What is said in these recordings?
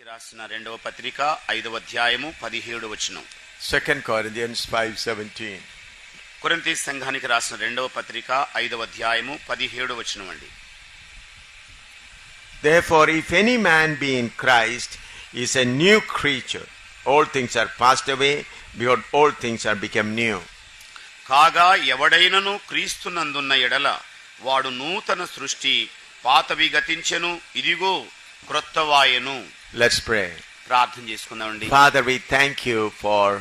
సంఘానికి రాసిన రెండవ పత్రిక ఐదవ అధ్యాయము పదిహేడు వచనం 2 Corinthians 5:17. కొరింథీ సంఘానికి రాసిన రెండవ పత్రిక ఐదవ అధ్యాయము పదిహేడు వచనం అండి Therefore, if any man be in Christ, he is a new creature. All things are passed away, behold, all things are become new. కాగా ఎవడైనను క్రీస్తునందున్న ఎడల వాడు నూతన సృష్టి పాతవి గతించెను ఇదిగో క్రొత్తవాయను లెట్స్ ప్రే ప్రార్థన చేసుకుందామండి father we thank you for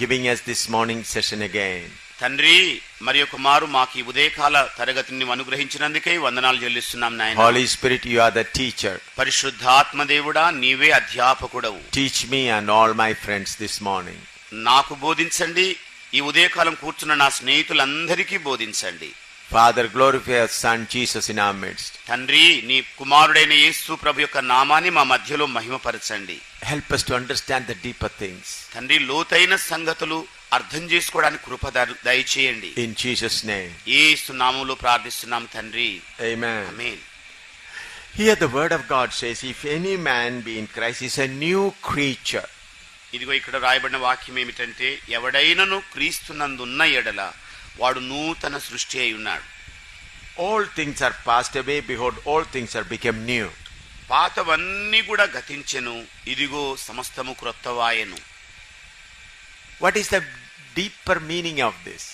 giving us this morning session again తండ్రి మరి కుమారు మాకు ఈ ఉదయకాల తరగతిని అనుగ్రహించినందుకే వందనాలు చెల్లిస్తున్నాం నాయన. Holy spirit you are the teacher పరిశుద్ధాత్మ దేవుడా నీవే అధ్యాపకుడవు. Teach me and all my friends this morning నాకు బోధించండి ఈ ఉదయకాలం కూర్చున్న నా స్నేహితులందరికీ బోధించండి. Father, glorify your Son Jesus in our midst. తండ్రి నీ కుమారుడైన యేసు ప్రభు యొక్క నామాన్ని మా మధ్యలో మహిమపరచండి Help us to understand the deeper things. తండ్రి లోతైన సంగతులు అర్థం చేసుకోవడానికి కృప ద- దయచేయండి In Jesus' name. యేసు నామంలో ప్రార్థిస్తున్నాం తండ్రి Amen. Amen Here the word of God says, If any man be in Christ, he is a new creature. ఇదిగో ఇక్కడ రాయబడిన వాక్యం ఏమిటంటే ఎవడైనను క్రీస్తునందున్న ఎడల వాడు నూతన సృష్టి అయి ఉన్నాడు. Old things are past away behold old things are became new పాతవన్నీ కూడా గతించెను. ఇదిగో సమస్తము క్రొత్తవాయను. What is the deeper meaning of this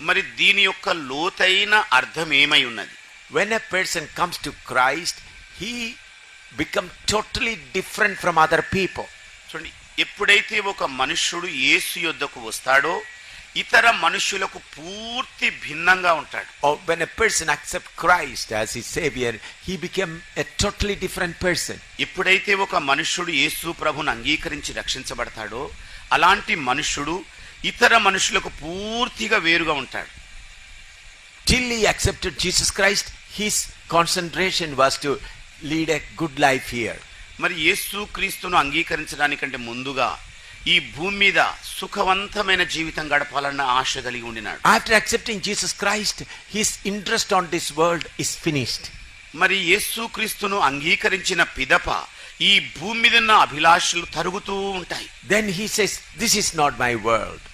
మరి దీని యొక్క లోతైన అర్థం ఏమై ఉన్నది? When a person comes to Christ he become totally different from other people చూడండి ఎప్పుడైతే ఒక మనుష్యుడు ఏసు యొద్దకు వస్తాడో ఇతర మనుషులకు పూర్తి భిన్నంగా ఉంటాడు. When a person accept Christ as his saviour he became a totally different person ఇప్పుడైతే ఒక మనుష్యుడు యేసు ప్రభును అంగీకరించి రక్షించబడతాడో అలాంటి మనుష్యుడు ఇతర మనుషులకు పూర్తిగా వేరుగా ఉంటాడు. Till he accepted Jesus Christ his concentration was to lead a good life here మరి యేసు క్రీస్తును అంగీకరించడానికంటే ముందుగా ఈ భూమి మీద సుఖవంతమైన జీవితం గడపాలన్న ఆశ కలిగి ఉండినాడు. After accepting Jesus Christ his interest on this world is finished మరి యేసు క్రీస్తును అంగీకరించిన పిదప ఈ భూమి మీద ఉన్న అభిలాషలు తరుగుతూ ఉంటాయి. Then he says this is not my world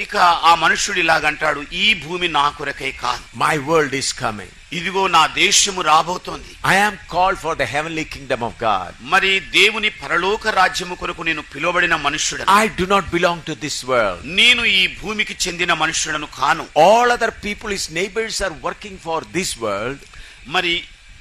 ఇక ఆ మనుషుడు ఇలాగంటాడు ఈ భూమి నా కొరకే కాదు. మై వరల్డ్ ఇస్ కమింగ్ ఇదిగో నా దేశము రాబోతోంది. I am call for the heavenly kingdom of God మరి దేవుని పరలోక రాజ్యము కొరకు నేను పిలువబడిన మనుషుడు I do not belong to this world నేను ఈ భూమికి చెందిన మనుషులను కాను. All other people his neighbours are working for this world మరి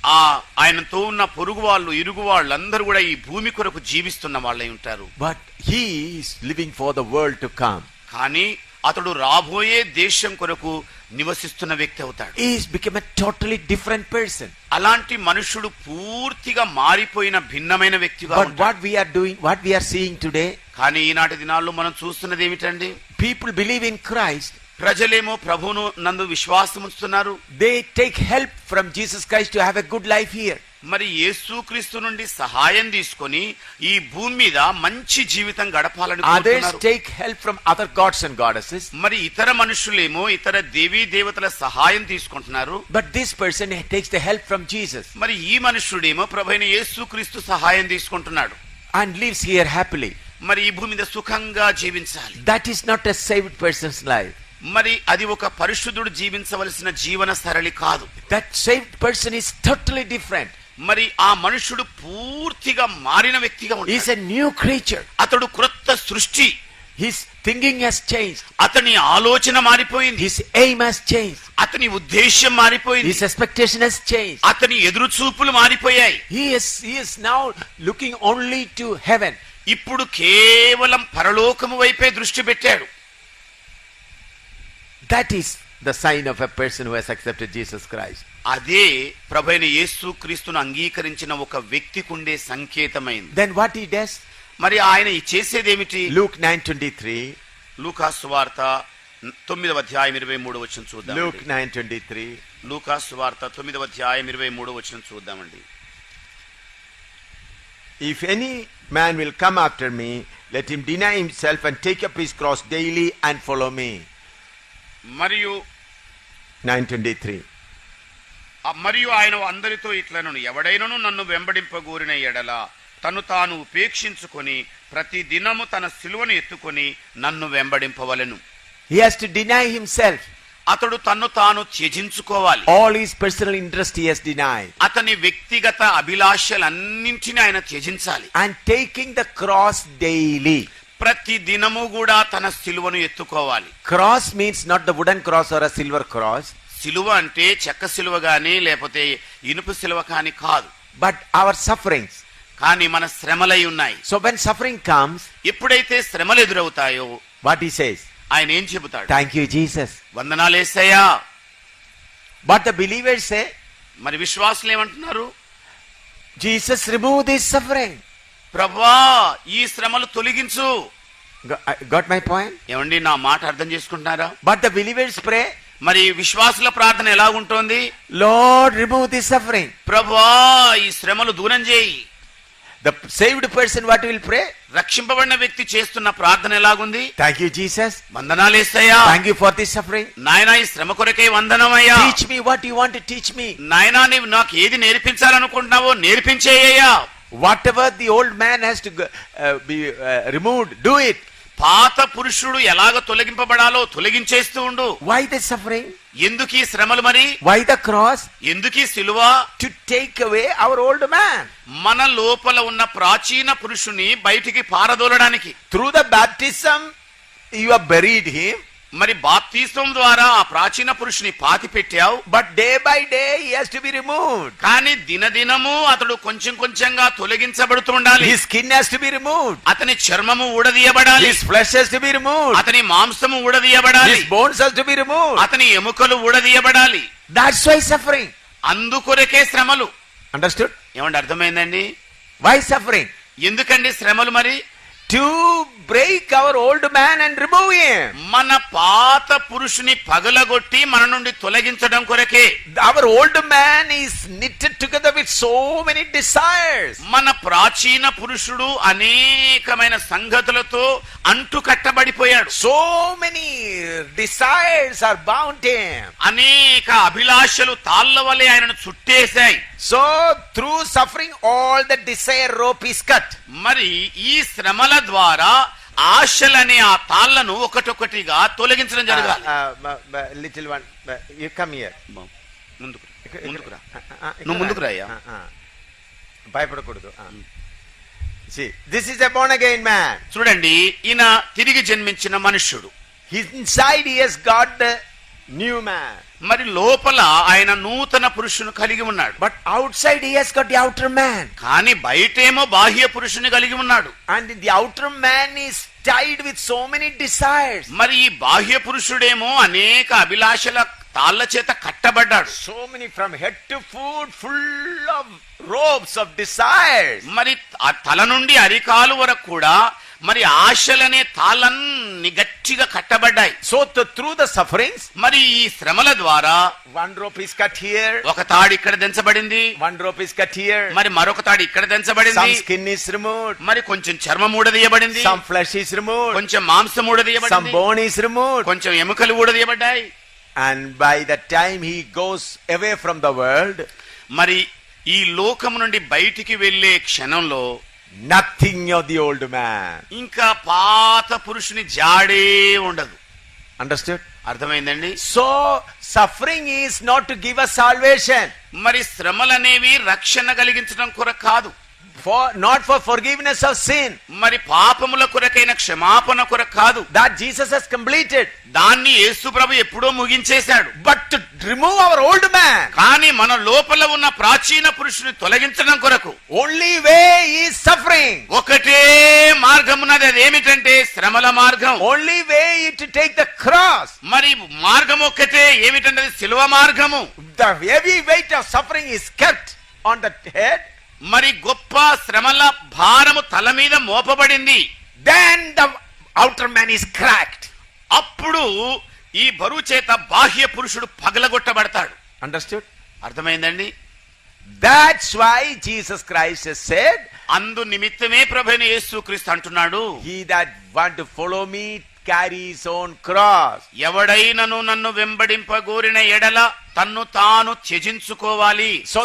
ఆ ఆయనతో ఉన్న పొరుగు వాళ్ళు ఇరుగు వాళ్ళందరూ కూడా ఈ భూమి కొరకు జీవిస్తున్న వాళ్ళై ఉంటారు. But he is living for the world to come కానీ అతడు రాబోయే దేశం కొరకు నివసిస్తున్న వ్యక్తి అవుతాడు. బికమ్ టోటలీ డిఫరెంట్ పర్సన్ అలాంటి మనుషుడు పూర్తిగా మారిపోయిన భిన్నమైన వ్యక్తిగా what we're doing what we're seeing today కానీ ఈనాటి దినాల్లో మనం చూస్తున్నది ఏమిటండి? పీపుల్ బిలీవ్ ఇన్ క్రైస్ట్ ప్రజలేమో ప్రభును నందు విశ్వాసం ఉంచుతున్నారు they take help from Jesus Christ to have a good life here మరి యేసుక్రీస్తు నుండి సహాయం తీసుకొని ఈ భూమి మీద మంచి జీవితం గడపాలని take help from other gods and goddess మరి ఇతర మనుషులేమో ఇతర దేవీ దేవతల సహాయం తీసుకుంటున్నారు. But this person takes the help from Jesus మరి ఈ మనుషుడేమో ప్రభుని యేసుక్రీస్తు సహాయం తీసుకుంటున్నాడు. అండ్ లీవ్స్ హియర్ హ్యాపీలీ మరి ఈ భూమి మీద సుఖంగా జీవించాలి. That is not a saved person's life మరి అది ఒక పరిశుద్ధుడు జీవించవలసిన జీవన సరళి కాదు. That safe person is totally different మరి ఆ మనుషుడు పూర్తిగా మారిన వ్యక్తిగా ఉంది ఈ న్యూ క్రీచర్ అతడు క్రొత్త సృష్టి. హిస్ థింకింగ్ హెస్ చేంజ్ అతని ఆలోచన మారిపోయింది. హిస్ ఎయిమ్ హెస్ చేంజ్ అతని ఉద్దేశం మారిపోయింది. హిస్ ఎక్స్పెక్టేషన్ అతని ఎదురు చూపులు మారిపోయాయి he's now looking only to heaven ఇప్పుడు కేవలం పరలోకము వైపే దృష్టి పెట్టాడు. That is the sign of a person who he's accepted Jesus Christ అదే ప్రభైన యేసు క్రీస్తును అంగీకరించిన ఒక వ్యక్తికి ఉండే సంకేతమైంది Then what he does? మరి ఆయన ఈ చేసేదేమిటి Luke 9:23. లూకాసు వార్త తొమ్మిదవ అధ్యాయం ఇరవై మూడు వచ్చిన చూద్దాం Luke 9:23. లూకాసు వార్త తొమ్మిదవ అధ్యాయం ఇరవై మూడు వచ్చిన చూద్దామండి If any man will come after me, let him deny himself and take up his cross daily and follow me. మరియు 923. ఆ మరియు ఆయన అందరితో ఇట్లను ఎవడైనను నన్ను వెంబడింపగోరిన ఎడల తను తాను ఉపేక్షించుకొని ప్రతి దినము తన సిలువను ఎత్తుకొని నన్ను వెంబడింపవలెను. అతడు తన్ను తాను త్యజించుకోవాలి his personal interest he has denied. అతని వ్యక్తిగత అభిలాషలన్నింటినీ ఆయన త్యజించాలి And taking the cross daily. ప్రతి దినము కూడా తన సిలువను ఎత్తుకోవాలి Cross means not the wooden cross or a silver cross, సిలువ అంటే చెక్క సిలువ కానీ లేకపోతే ఇనుపు సిలువ కాని కాదు. బట్ అవర్ సఫరింగ్స్ కానీ మన శ్రమలై ఉన్నాయి. సో వెన్ సఫరింగ్ కమ్స్ ఎప్పుడైతే శ్రమలు ఎదురవుతాయో వాట్ ఈ సేస్ ఆయన ఏం చెబుతాడు? థ్యాంక్ యూ జీసస్ వందనాలేసయ్యా బట్ ద బిలీవర్స్ మరి విశ్వాసులు ఏమంటున్నారు? జీసస్ రిమూవ్ దిస్ సఫరింగ్ ప్రభా ఈ శ్రమలు తొలగించు. గాట్ మై పాయింట్ ఏమండి నా మాట అర్థం చేసుకుంటున్నారా? బట్ ద బిలీవర్స్ ప్రే మరి విశ్వాసుల ప్రార్థన ఎలా ఉంటుంది? లార్డ్ రిమూవ్ ది సఫరింగ్ ప్రభువా ఈ శ్రమలు దూరం చేయి. The saved person what will pray రక్షింపబడిన వ్యక్తి చేస్తున్న ప్రార్థన ఎలాగుంది? థ్యాంక్ యూ జీసస్ వందనాలు ఇస్తాయా thank you for this suffering నాయనా ఈ శ్రమ కొరకే వందనమయ్యా. Teach me what you want teach me నాయనా నీవు నాకు ఏది నేర్పించాలనుకుంటున్నావో నేర్పించేయ్యా whatever the old man has to be removed do it పాత పురుషుడు ఎలాగ తొలగింపబడాలో తొలగించేస్తూ ఉండు. వై ద సఫరింగ్ ఎందుకు ఈ శ్రమలు మరి? వై ద క్రాస్ ఎందుకు ఈ సిలువ? To take away our old man మన లోపల ఉన్న ప్రాచీన పురుషుని బయటికి పారదోలడానికి. Through the baptism you are buried him మరి బాప్తీసం ద్వారా ఆ ప్రాచీన పురుషుని పాతి పెట్టావు? But day by day to be removed కానీ దినదినము అతడు కొంచెం కొంచెంగా తొలగించబడుతూ ఉండాలి. స్కిన్ టు బి రిమూవ్డ్ అతని చర్మము ఊడదీయబడాలి. ఫ్లెష్ టు బి రిమూవ్డ్ అతని మాంసము ఊడదీయబడాలి. బోన్స్ టు బి రిమూవ్డ్ అతని ఎముకలు ఊడదీయబడాలి. దాట్స్ వై సఫరింగ్ అందుకొరకే శ్రమలు. అండర్స్టూడ్ ఏమండి అర్థమైందండి? వై సఫరింగ్ ఎందుకండి శ్రమలు మరి? To break our old man and remove him. మన పాత పురుషుని పగలగొట్టి మన నుండి తొలగించడం కొరకే Our old man is knitted together with so many desires. మన ప్రాచీన పురుషుడు అనేకమైన సంగతులతో అంటు కట్టబడిపోయాడు So many desires are bound to him. అనేక అభిలాషలు తాళ్ళ వలె ఆయనను చుట్టేశాయి So through suffering, all the desire rope is cut. మరి ఈ శ్రమల ద్వారా ఆశలనే ఆ తాళ్ళను ఒకటొకటిగా తొలగించడం జరగాలి Uh, uh, uh, little one, uh, you come here. ముందుకు ముందుకు రా Uh, uh, నువ్వు ముందుకు రాయ్యా. Uh, uh. భయపడకూడదు See, this is a born again man. చూడండి ఈయన తిరిగి జన్మించిన మనుష్యుడు Inside he has got the new man. మరి లోపల ఆయన నూతన పురుషుని కలిగి ఉన్నాడు. But outside the outer man కానీ బయటేమో బాహ్య పురుషుని కలిగి ఉన్నాడు. And the outer man is tied with so many desires మరి ఈ బాహ్య పురుషుడేమో అనేక అభిలాషల తాళ్ళ చేత కట్టబడ్డాడు. So many from head to foot full of ropes of desires మరి ఆ తల నుండి అరికాలు వరకు కూడా మరి ఆశలనే తాళన్ని గట్టిగా కట్టబడ్డాయి. సో త్రూ ద సఫరింగ్స్ మరి ఈ శ్రమల ద్వారా వన్ రూపీస్ కట్ హియర్ ఒక తాడు ఇక్కడ దించబడింది. One rope is cut here మరి మరొక తాడు ఇక్కడ దించబడింది. స్కిన్ ఇస్ రిమూవ్ మరి కొంచెం చర్మం ఊడదీయబడింది. సమ్ ఫ్లెష్ ఇస్ రిమూవ్ కొంచెం మాంసం ఊడదీయబడింది. సమ్ బోన్ కొంచెం ఎముకలు ఊడదీయబడ్డాయి. And by the time he goes away from the world మరి ఈ లోకం నుండి బయటికి వెళ్ళే క్షణంలో nothing of the old man ఇంకా పాత పురుషుని జాడే ఉండదు. అండర్స్టాండ్ అర్థమైందండి? So suffering is not to give salvation మరి శ్రమలనేవి రక్షణ కలిగించడం కూడా కాదు. For not for forgiveness of sin. మరి పాపముల కొరకైన క్షమాపణ కొరకు కాదు That Jesus has completed. దాన్ని యేసు ప్రభు ఎప్పుడో ముగించేశాడు But to remove our old man, కానీ మన లోపల ఉన్న ప్రాచీన పురుషుని తొలగించడం కొరకు only way is suffering. ఒకటే మార్గం ఉన్నది అదేమిటంటే శ్రమల మార్గం Only way is to take the cross. మరి మార్గం ఒక్కటే ఏమిటంటే అది శిలువ మార్గము The heavy weight of suffering is kept on the head. మరి గొప్ప శ్రమల భారము తల మీద మోపబడింది. Then the outer man is cracked అప్పుడు ఈ బరువు చేత బాహ్య పురుషుడు పగలగొట్టబడతాడు. అండర్స్టూడ్ అర్థమైందండి? That's why Jesus Christ said అందు నిమిత్తమే ప్రభుని యేసు క్రీస్తు అంటున్నాడు he that want follow me carries own cross ఎవడైనను నన్ను వెంబడింపగోరిన ఎడల తన్ను తాను త్యజించుకోవాలి. So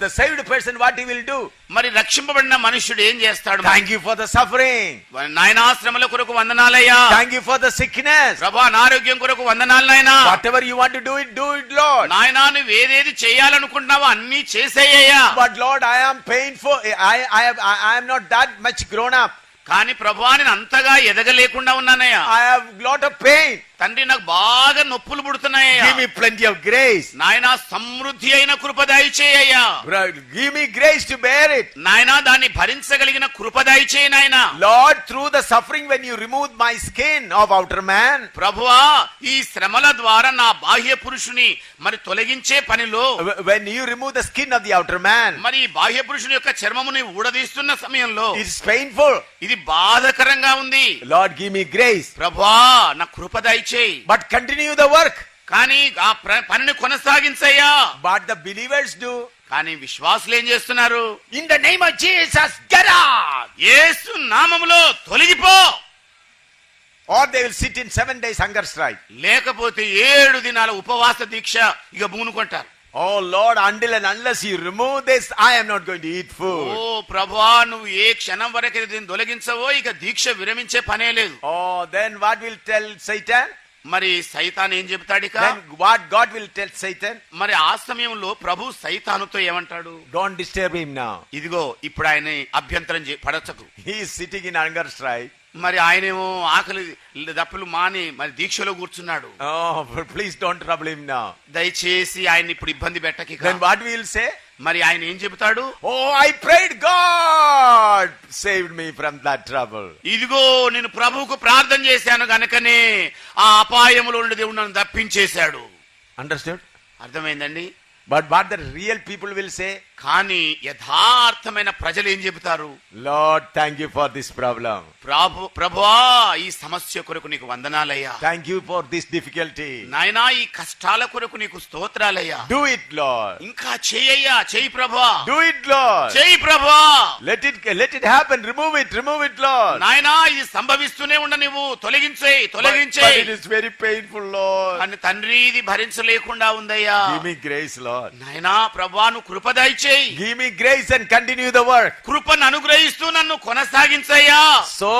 the saved person what he will do మరి రక్షింపబడిన మనుషుడు ఏం చేస్తాడు thank you for the suffering నాయన ఆశ్రమల కొరకు వందనాలయ్యా. థాంక్ ఫర్ ద సిక్నెస్ ప్రభా నా ఆరోగ్యం కొరకు వందనాలు నాయన whatever you want to do it do it Lord నాయన నువ్వు వేరేది చేయాలనుకుంటున్నావో అన్ని చేసేయయ్యా but Lord I am pain for I I I am not that much grown up కానీ ప్రభా నేను అంతగా ఎదగలేకుండా ఉన్నానయ్యా. I have lot of pain తండ్రి నాకు బాగా నొప్పులు పుడుతున్నాయి సమృద్ధి అయిన కృపదాయి నాయనా దాన్ని భరించగలిగిన కృపదాయి Lord through the suffering when you remove my skin of outer man ప్రభువా ఈ శ్రమల ద్వారా నా బాహ్య పురుషుని మరి తొలగించే పనిలో when you remove the skin of the outer man మరి బాహ్య పురుషుని యొక్క చర్మముని ఊడదీస్తున్న సమయంలో ఇది పెయిన్ఫుల్ ఇది బాధకరంగా ఉంది. లార్డ్ గీ మీ గ్రేస్ ప్రభా నా కృపదాయి దయచేయి But continue the work. కానీ ఆ పనిని కొనసాగించయ్యా But the believers do. కానీ విశ్వాసులు ఏం చేస్తున్నారు the name of Jesus, get out! యేసు నామములో తొలగిపో Or they will sit in seven days hunger strike. లేకపోతే ఏడు దినాల ఉపవాస దీక్ష ఇక బూనుకుంటారు Oh Lord, until and unless you remove this, I am not going to eat ఓ. ప్రభువా నువ్వు ఏ క్షణం వరకు దీన్ని తొలగించవో ఇక దీక్ష విరమించే పనే లేదు Oh, then what will tell Satan? మరి సైతాన్ ఏం చెప్తాడు ఇక Then what God will tell Satan? మరి ఆ సమయంలో ప్రభు సైతానుతో ఏమంటాడు Don't disturb him now. ఇదిగో ఇప్పుడు ఆయన అభ్యంతరం పడచకు He is sitting in hunger strike. మరి ఆయనేమో ఆకలి దప్పులు మాని మరి దీక్షలో కూర్చున్నాడు please don't trouble him now. దయచేసి ఆయన ఇప్పుడు ఇబ్బంది పెట్టకి we will say? మరి ఆయన ఏం చెబుతాడు Oh, I prayed God saved me from that trouble. ఇదిగో నేను ప్రభువుకు ప్రార్థన చేశాను గనకనే ఆ అపాయములో నుండి దేవుడు నన్ను తప్పించేశాడు Understood? అర్థమైందండి but but the real people will say కానీ యథార్థమైన ప్రజలు ఏం చెబుతారు? Lord thank you for this problem ప్రభు ప్రభువా ఈ సమస్య కొరకు నీకు వందనాలయ్యా. Thank you for this difficulty నాయనా ఈ కష్టాల కొరకు నీకు స్తోత్రాలయ్యా. డూ ఇట్లో ఇంకా చేయయ్యా చేయి ప్రభువా. డూ ఇట్లో చేయి ప్రభువా. Let it let it happen remove it remove ఇట్లో నాయనా ఇది సంభవిస్తూనే ఉండ నీవు. తొలగించేయ్ తొలగించేయ్. It is very painful Lord అని తండ్రి ఇది భరించలేకుండా ఉందయ్యా. మీ గ్రేస్లో నాయనా ప్రభావను కృపదైశయే give me grace and continue the word కృపన అనుగ్రహిస్తూ నన్ను కొనసాగించయ్యా. సో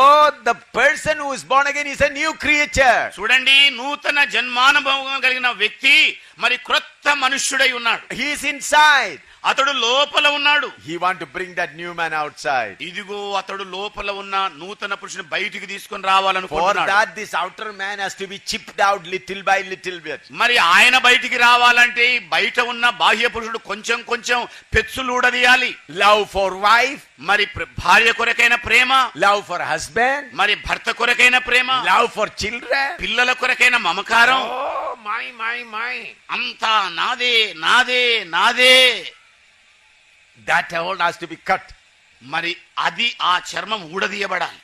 ద పర్సన్ ఉస్బోనీస్ న్యూ క్రియేట్ చూడండి నూతన జన్మానుభవం కలిగిన వ్యక్తి మరి క్రొత్త మనుష్యుడై ఉన్నాడు. హీస్ ఇన్ సైడ్ అతడు లోపల ఉన్నాడు. He want bring that new man outside ఇదిగో అతడు లోపల ఉన్న నూతన పురుషుని బయటికి తీసుకొని రావాలను for that this outer man has to be chipped out little by little bit మరి ఆయన బయటికి రావాలంటే బయట ఉన్న బాహ్య పురుషుడు కొంచెం కొంచెం పెచ్చులూడదీయాలి లవ్ ఫర్ వైఫ్ మరి భార్య కొరకైన ప్రేమ. లవ్ ఫర్ హస్బెండ్ మరి భర్త కొరకైన ప్రేమ. లవ్ ఫర్ చిల్డ్రన్ పిల్లల కొరకైన మమకారం. ఓ మై మై మై అంతా నాదే నాదే నాదే. That hold has to be cut మరి అది ఆ చర్మం ఊడదీయబడాలి.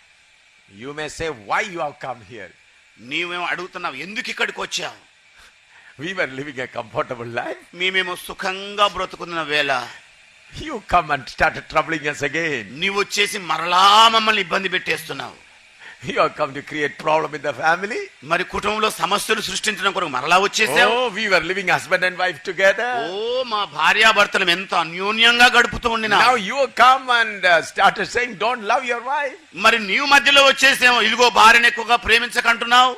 You may say why you have come here నీవేం అడుగుతున్నావు ఎందుకు ఇక్కడికి వచ్చావు? We were living a comfortable life మేమేమో సుఖంగా బ్రతుకున్న వేళ. You come and start troubling us again నీవు వచ్చేసి మరలా మమ్మల్ని ఇబ్బంది పెట్టేస్తున్నావు. You have come to create problem in the family. మరి కుటుంబంలో సమస్యలు సృష్టించడం కొరకు మరలా వచ్చేసావు Oh, we were living husband and wife together. ఓ మా భార్యాభర్తలు ఎంత అన్యోన్యంగా గడుపుతూ ఉండినా Now you come and uh, started saying, don't love your wife. మరి నీవు మధ్యలో వచ్చేసేమో ఇదిగో భార్యను ఎక్కువగా ప్రేమించకంటున్నావు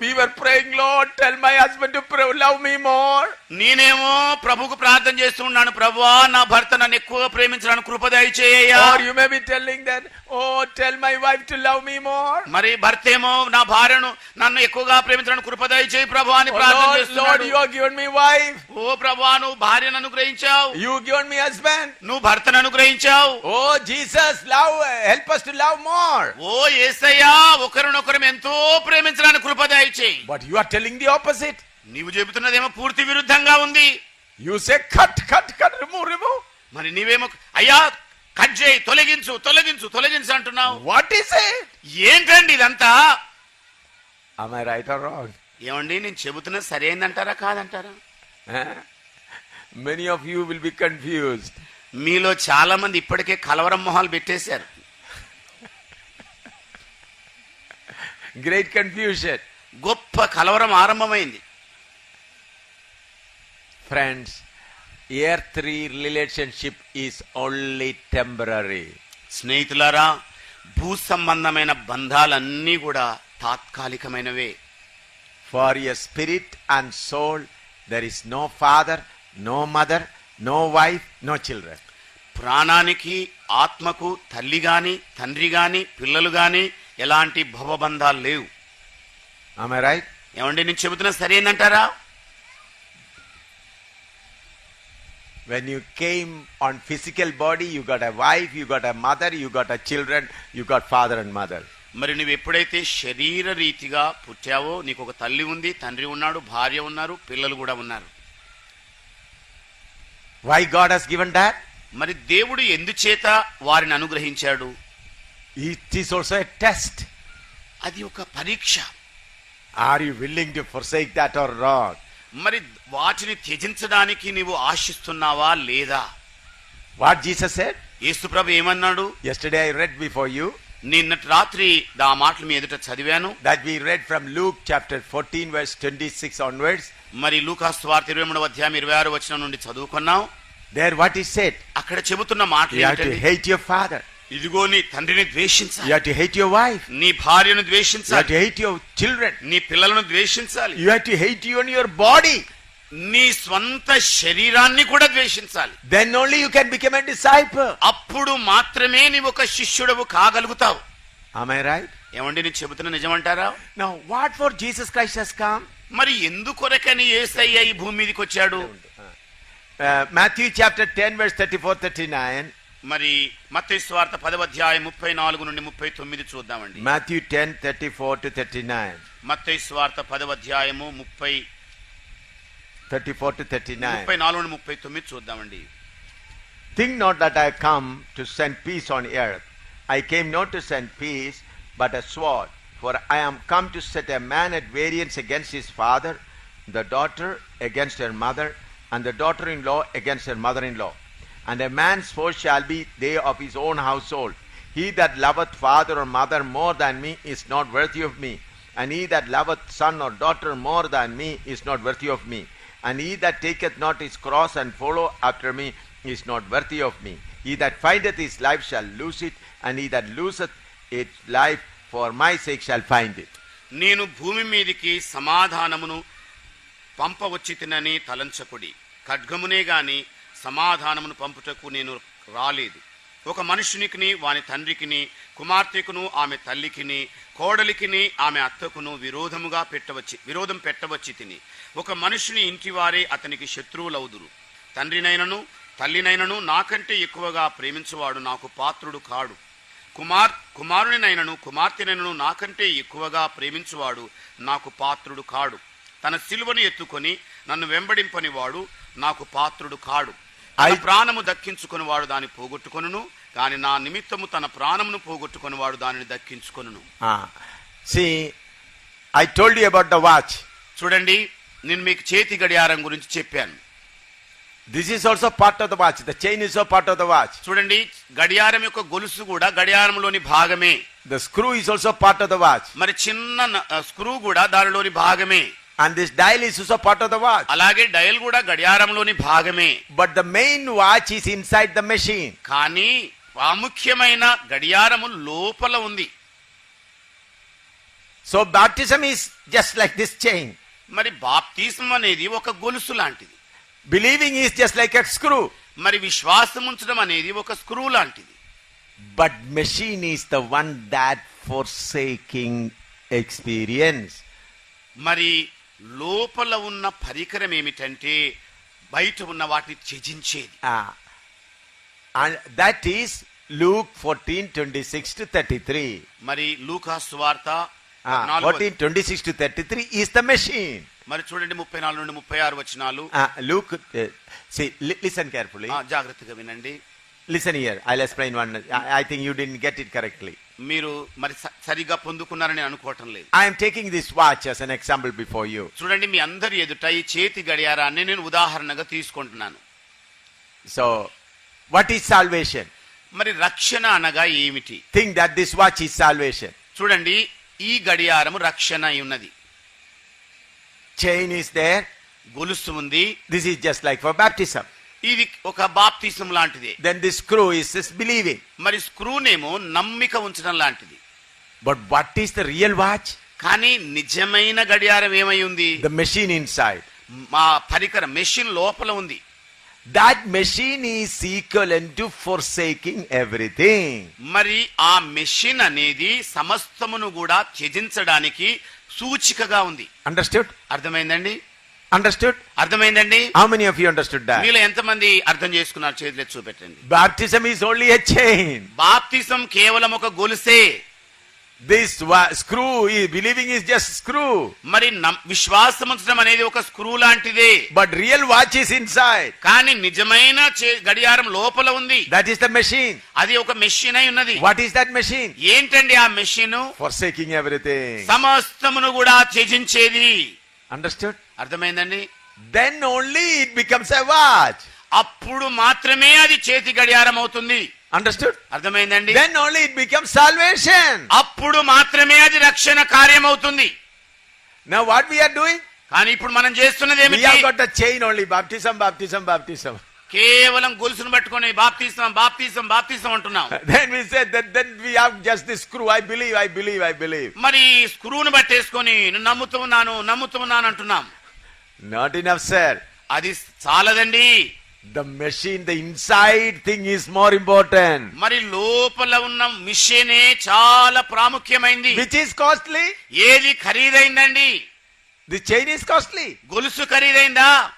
We were praying, Lord, tell my husband to pray, love me more. నేనేమో ప్రభుకు ప్రార్థన చేస్తూ ఉన్నాను ప్రభువా నా భర్త నన్ను ఎక్కువగా ప్రేమించడానికి కృప దయచేయ్యా Or you may be telling that, oh, tell my wife to love me more. మరి భర్త ఏమో నా భార్యను నన్ను ఎక్కువగా ప్రేమించడానికి కృప దయచేయి ప్రభు అని Oh, ప్రార్థన Lord, Lord, చేస్తున్నాడు you have given me wife. ఓ ప్రభా నువ్వు భార్యను అనుగ్రహించావు You given me husband. నువ్వు భర్తను అనుగ్రహించావు Oh, Jesus, love, help us to love more. ఓ ఏసయ్యా ఒకరినొకరం ఎంతో ప్రేమించడానికి కృప డిఫై చేయి but you are telling the opposite నీవు చెబుతున్నదేమో పూర్తి విరుద్ధంగా ఉంది. You say cut cut cut remove remove మరి నీవేమో అయ్యా కట్ చేయి తొలగించు తొలగించు తొలగించు అంటున్నావు. వాట్ ఇస్ ఏంటండి ఇదంతా? I my right or wrong ఏమండి నేను చెబుతున్నది సరైందంటారా కాదంటారా? Many of you will be confused మీలో చాలా మంది ఇప్పటికే కలవరం మొహాలు పెట్టేశారు. గ్రేట్ కన్ఫ్యూజన్ గొప్ప కలవరం ఆరంభమైంది. Friends earthly relationship is only temporary స్నేహితులారా భూ సంబంధమైన బంధాలన్నీ కూడా తాత్కాలికమైనవే. For your spirit and soul there is no father no mother no wife no children ప్రాణానికి ఆత్మకు తల్లి కానీ తండ్రి కానీ పిల్లలు కానీ ఎలాంటి భవబంధాలు లేవు. I right? ఏమండి నేను చెబుతున్నా సరేనంటారా When you came on physical body, you got a wife, you got a mother, you got a children, you got father and mother. మరి నువ్వు ఎప్పుడైతే శరీర రీతిగా పుట్టావో నీకు ఒక తల్లి ఉంది తండ్రి ఉన్నాడు భార్య ఉన్నారు పిల్లలు కూడా ఉన్నారు Why God has given that? మరి దేవుడు ఎందుచేత వారిని అనుగ్రహించాడు It is also a test. అది ఒక పరీక్ష are you willing to forsake or wrong మరి వాటిని త్యజించడానికి నీవు ఆశిస్తున్నావా లేదా? వాట్ జీసస్ సెడ్ యేసు ఏమన్నాడు? Yesterday I read before you నిన్న రాత్రి దా మాటలు మీ ఎదుట చదివాను. That we read from Luke chapter 14 verse 26 onwards మరి లూకాస్ వార్త 23వ అధ్యాయం 26 వచనం నుండి చదువుకున్నాం. దేర్ వాట్ ఇస్ సెడ్ అక్కడ చెబుతున్న మాటలు ఏంటంటే హేట్ యువర్ ఫాదర్ ఇదిగో నీ తండ్రిని ద్వేషించాలి. You to hate your wife నీ భార్యను ద్వేషించాలి. యు టు హేట్ చిల్డ్రన్ నీ పిల్లలను ద్వేషించాలి. You to hate your your body నీ స్వంత శరీరాన్ని కూడా ద్వేషించాలి. Then only you can become a disciple అప్పుడు మాత్రమే నీ ఒక శిష్యుడవు కాగలుగుతావు. ఆమె రైట్ ఏమండి నేను చెబుతున్న నిజం అంటారా what for Jesus Christ has come మరి ఎందుకొరకని యేసయ్య ఈ భూమి మీదకి వచ్చాడు? మాథ్యూ చాప్టర్ 10 వర్స్ 34 39 మరి మత్తయి స్వార్థ పదవ అధ్యాయం ముప్పై నాలుగు నుండి ముప్పై తొమ్మిది చూద్దామండి Matthew 10, 34 to 39. మత్తయి స్వార్థ పదవ అధ్యాయము ముప్పై 34 to 39. ముప్పై నాలుగు నుండి ముప్పై తొమ్మిది చూద్దామండి Think not that I come to send peace on earth. I came not to send peace, but a sword. For I am come to set a man at variance against his father, the daughter against her mother, and the daughter in law against her mother in law. And a man's foe shall be they of his own household. He that loveth father or mother more than me is not worthy of me. And he that loveth son or daughter more than me is not worthy of me. And he that taketh not his cross and follow after me is not worthy of me. He that findeth his life shall lose it, and he that loseth its life for my sake shall find it. నేను భూమి మీదికి సమాధానమును పంపవచ్చితినని తలంచకుడి ఖడ్గమునే గాని సమాధానమును పంపుటకు నేను రాలేదు. ఒక మనుషునికిని వాని తండ్రికిని కుమార్తెకును ఆమె తల్లికిని కోడలికిని ఆమె అత్తకును విరోధముగా పెట్టవచ్చి విరోధం పెట్టవచ్చి తిని. ఒక మనుషుని ఇంటివారే అతనికి శత్రువులవుదురు. తండ్రినైనను తల్లినైనను నాకంటే ఎక్కువగా ప్రేమించువాడు నాకు పాత్రుడు కాడు. కుమార్ కుమారునినైనను కుమార్తెనైనను నాకంటే ఎక్కువగా ప్రేమించువాడు నాకు పాత్రుడు కాడు. తన సిలువను ఎత్తుకొని నన్ను వెంబడింపని వాడు నాకు పాత్రుడు కాడు. తన ప్రాణము దక్కించుకొని వాడు దాన్ని పోగొట్టుకొనును కానీ నా నిమిత్తము తన ప్రాణమును పోగొట్టుకొని వాడు దానిని దక్కించుకొనును I told you about the watch. చూడండి నేను మీకు చేతి గడియారం గురించి చెప్పాను is also part of the watch. The chain is also part of the watch. చూడండి గడియారం యొక్క గొలుసు కూడా గడియారంలోని భాగమే The screw is also part of the watch. మరి చిన్న స్క్రూ కూడా దానిలోని భాగమే And this dial is also part of the watch. అలాగే డయల్ కూడా గడియారంలోని భాగమే But the main watch is inside the machine. కానీ ప్రాముఖ్యమైన గడియారము లోపల ఉంది So baptism is just like this chain. మరి బాప్తిసం అనేది ఒక గొలుసు లాంటిది Believing is just like a screw. మరి విశ్వాసం ఉంచడం అనేది ఒక స్క్రూ లాంటిది But machine is the one that forsaking experience. మరి లోపల ఉన్న పరికరం ఏమిటంటే బయట ఉన్న వాటిని త్యజించేది. That is Luke fourteen twenty six to thirty three మరి లూకా స్వార్త fourteen twenty six to thirty three is the machine మరి చూడండి ముప్పై నాలుగు నుండి ముప్పై ఆరు వచ్చినాలు లిసన్ కేర్ఫుల్లీ జాగ్రత్తగా వినండి. Listen here I explain one I think you did get it correctly మీరు మరి సరిగా పొందుకున్నారని అనుకోవటం లేదు. I'm taking this watch as example before you చూడండి మీ అందరి ఎదుట ఈ చేతి గడియారాన్ని నేను ఉదాహరణగా తీసుకుంటున్నాను. సో వాట్ ఈస్ సాల్వేషన్ మరి రక్షణ అనగా ఏమిటి? Think that this watch is salvation చూడండి ఈ గడియారము రక్షణ అయి ఉన్నది. చైన్ ఈస్ దేర్ గొలుసు ఉంది. This is just like for baptism ఇది ఒక బాప్తిజం లాంటిది. Then the screw is this believing మరి స్క్రూ నేమో నమ్మిక ఉంచడం లాంటిది. But what is the real watch కానీ నిజమైన గడియారం ఏమై ఉంది? ద మెషిన్ ఇన్ సైడ్ మా పరికర మెషిన్ లోపల ఉంది. That machine is equal to forsaking everything మరి ఆ మెషిన్ అనేది సమస్తమును కూడా త్యజించడానికి సూచికగా ఉంది. అండర్స్టాండ్ అర్థమైందండి? అండర్స్టూడ్ అర్థమైందండి? How of you understood that మీలో ఎంత మంది అర్థం చేసుకున్నారు? చేతులు ఎత్తి చూపెట్టండి. Baptism is only a chain baptism కేవలం ఒక గొలుసే. దిస్ స్క్రూ ఈ బిలీవింగ్ ఇస్ జస్ట్ స్క్రూ మరి విశ్వాసముంచడం అనేది ఒక స్క్రూ లాంటిది. But real watch is inside కానీ నిజమైన గడియారం లోపల ఉంది. దట్ ఈస్ ద మెషిన్ అది ఒక మెషిన్ అయి ఉన్నది. వాట్ ఈస్ దట్ మెషిన్ ఏంటండి ఆ మెషిన్ ఫర్ సేకింగ్ ఎవ్రీథింగ్ సమస్తమును కూడా త్యజించేది. అండర్స్టాండ్ అర్థమైందండి? Then only it becomes a watch అప్పుడు మాత్రమే అది చేతి గడియారం అవుతుంది. అండర్స్టూడ్ అర్థమైందండి? Then only it become salvation అప్పుడు మాత్రమే అది రక్షణ కార్యం అవుతుంది. Now what we are doing కానీ ఇప్పుడు మనం చేస్తున్నది ఏమి yeah got chain only baptism baptism baptism కేవలం గొలుసును పట్టుకొని బాప్తిస్తాం బాప్తిస్తాం బాప్తిస్తాం అంటున్నాం. Then we say that then we have just the screw I believe I believe I believe మరి స్క్రూను పట్టేసుకొని నమ్ముతున్నాను నమ్ముతున్నాను అంటున్నాం. నాట్ ఇన్ సార్ అది చాలదండి. The machine the inside thing is more important మరి లోపల ఉన్న మిషన్ చాలా ప్రాముఖ్యమైంది. విచ్ ఇస్ కాస్ట్లీ ఏది ఖరీదైందండి? ది చైనీస్ కాస్ట్లీ గొలుసు ఖరీదైందా?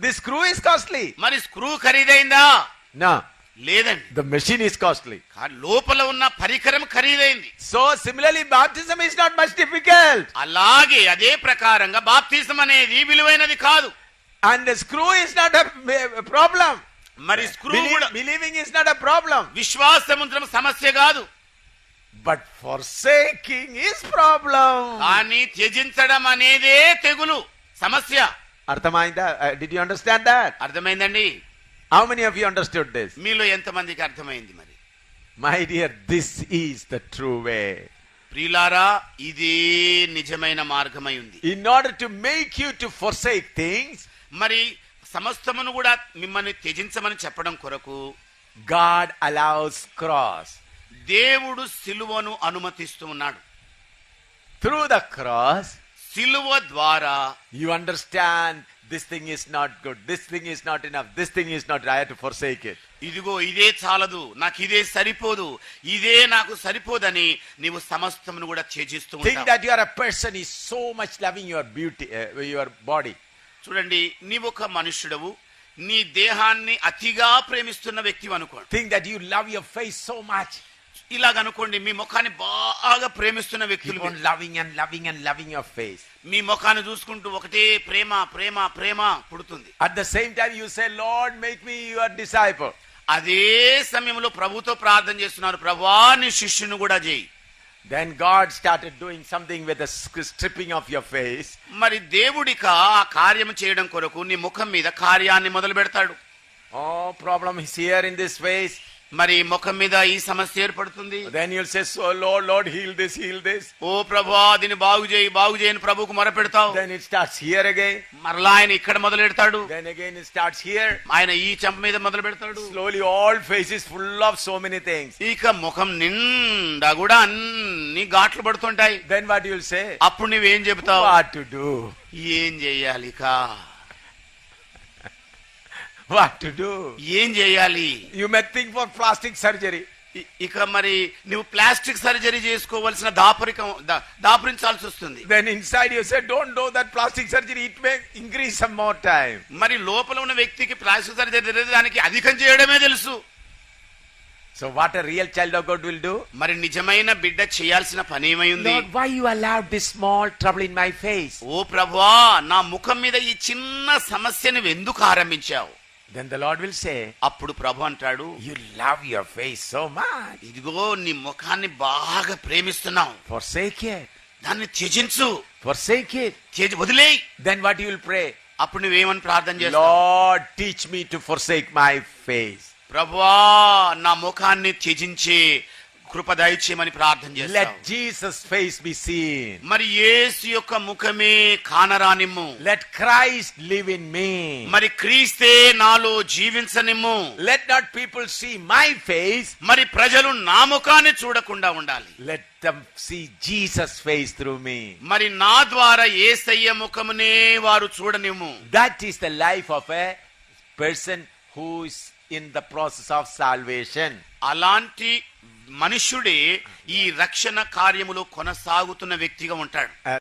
ది స్క్రూ ఇస్ కాస్ట్లీ మరి స్క్రూ ఖరీదైందా? నా లేదండి. ద మెషిన్ ఇస్ కాస్ట్లీ లోపల ఉన్న పరికరం ఖరీదైంది. So similarly baptism is not much difficult అలాగే అదే ప్రకారంగా బాప్టిజం అనేది విలువైనది కాదు. And the screw is not problem మరి స్క్రూ కూడా believing is not a problem విశ్వాస సముద్రం సమస్య కాదు. But forsaking is problem కానీ త్యజించడం అనేదే తెగులు సమస్య. అర్థమైందా? డిడ్ యు అండర్స్టాండ్ దట్ అర్థమైందండి? How many of you understood this? మీలో ఎంతమందికి అర్థమైంది మరి My dear, this is the true way. ప్రియులారా ఇదే నిజమైన మార్గమై ఉంది In order to make you to forsake things, మరి సమస్తమును కూడా మిమ్మల్ని త్యజించమని చెప్పడం కొరకు God allows cross. దేవుడు సిలువను అనుమతిస్తూ ఉన్నాడు Through the cross, సిలువ ద్వారా you understand this thing is not good this thing is not enough this thing is not right forsake it ఇదిగో ఇదే చాలదు. నాకు ఇదే సరిపోదు. ఇదే నాకు సరిపోదని నీవు సమస్తమును కూడా చేజిస్తూ థింక్ దట్ యు పర్సన్ ఈ so much loving your beauty your body చూడండి నీ ఒక మనుషుడవు నీ దేహాన్ని అతిగా ప్రేమిస్తున్న వ్యక్తి అనుకో think that you love your face so much ఇలాగ అనుకోండి మీ ముఖాన్ని బాగా ప్రేమిస్తున్న వ్యక్తులు loving and loving and loving your face. మీ ముఖాన్ని చూసుకుంటూ ఒకటే ప్రేమ ప్రేమ ప్రేమ పుడుతుంది At the same time, you say, Lord, make me your disciple. అదే సమయంలో ప్రభుతో ప్రార్థన చేస్తున్నారు ప్రభా నీ శిష్యుని కూడా చేయి started doing something with the sk- stripping of your face. మరి దేవుడిక ఆ కార్యం చేయడం కొరకు నీ ముఖం మీద కార్యాన్ని మొదలు పెడతాడు Oh, problem is here in this face. మరి ముఖం మీద ఈ సమస్య ఏర్పడుతుంది? ఓ ప్రభా దీని బాగు చేయి బాగు చేయని ప్రభుకు మొర పెడతావు మరలా ఆయన ఇక్కడ మొదలు పెడతాడు ఆయన ఈ చెంప మీద మొదలు పెడతాడు slowly all faces full of so many things ఇక ముఖం నిండా కూడా అన్ని ఘాట్లు పడుతుంటాయి. దెన్ వాట్ యుల్ సే అప్పుడు నువ్వేం చెబుతావు? వాట్ టు ఏం చెయ్యాలి కా What to do? ఏం You may think for plastic surgery. ఇ- ఇక మరి నువ్వు ప్లాస్టిక్ సర్జరీ చేసుకోవాల్సిన దాపరికం దాపురించాల్సి వస్తుంది Then inside you say, Don't do that plastic surgery, it may increase some more time. మరి లోపల ఉన్న వ్యక్తికి ప్లాస్టిక్ సర్జరీ దానికి అధికం చేయడమే తెలుసు So, what a real child of God will do? మరి నిజమైన బిడ్డ చేయాల్సిన పని ఏమైంది why you allowed this small trouble in my face? ఓ ప్రభా నా ముఖం మీద ఈ చిన్న సమస్యను ఎందుకు ఆరంభించావు Then the Lord will say, అప్పుడు ప్రభు అంటాడు You love your face so much. ఇదిగో నీ ముఖాన్ని బాగా ప్రేమిస్తున్నావు Forsake it. దాన్ని త్యజించు Forsake it. త్యజ వదిలేయ్ Then what you will pray? అప్పుడు నువ్వేమని ప్రార్థన చేస్తావు Lord, teach me to forsake my face. ప్రభువా నా ముఖాన్ని త్యజించే కృప దయచేయమని ప్రార్థన చేస్తాం. మరి యేసు యొక్క ముఖమే కానరానిమ్ము Let Christ live in me. మరి క్రీస్తే నాలో జీవించనిమ్ము Let not people see my face. మరి ప్రజలు నా ముఖాన్ని చూడకుండా ఉండాలి them see Jesus' face through me. మరి నా ద్వారా ఏసయ్య ముఖమునే వారు చూడనిమ్ము That is the life of a person who is in the process of salvation. అలాంటి మనుష్యుడే ఈ రక్షణ కార్యములో కొనసాగుతున్న వ్యక్తిగా ఉంటాడు. Uh,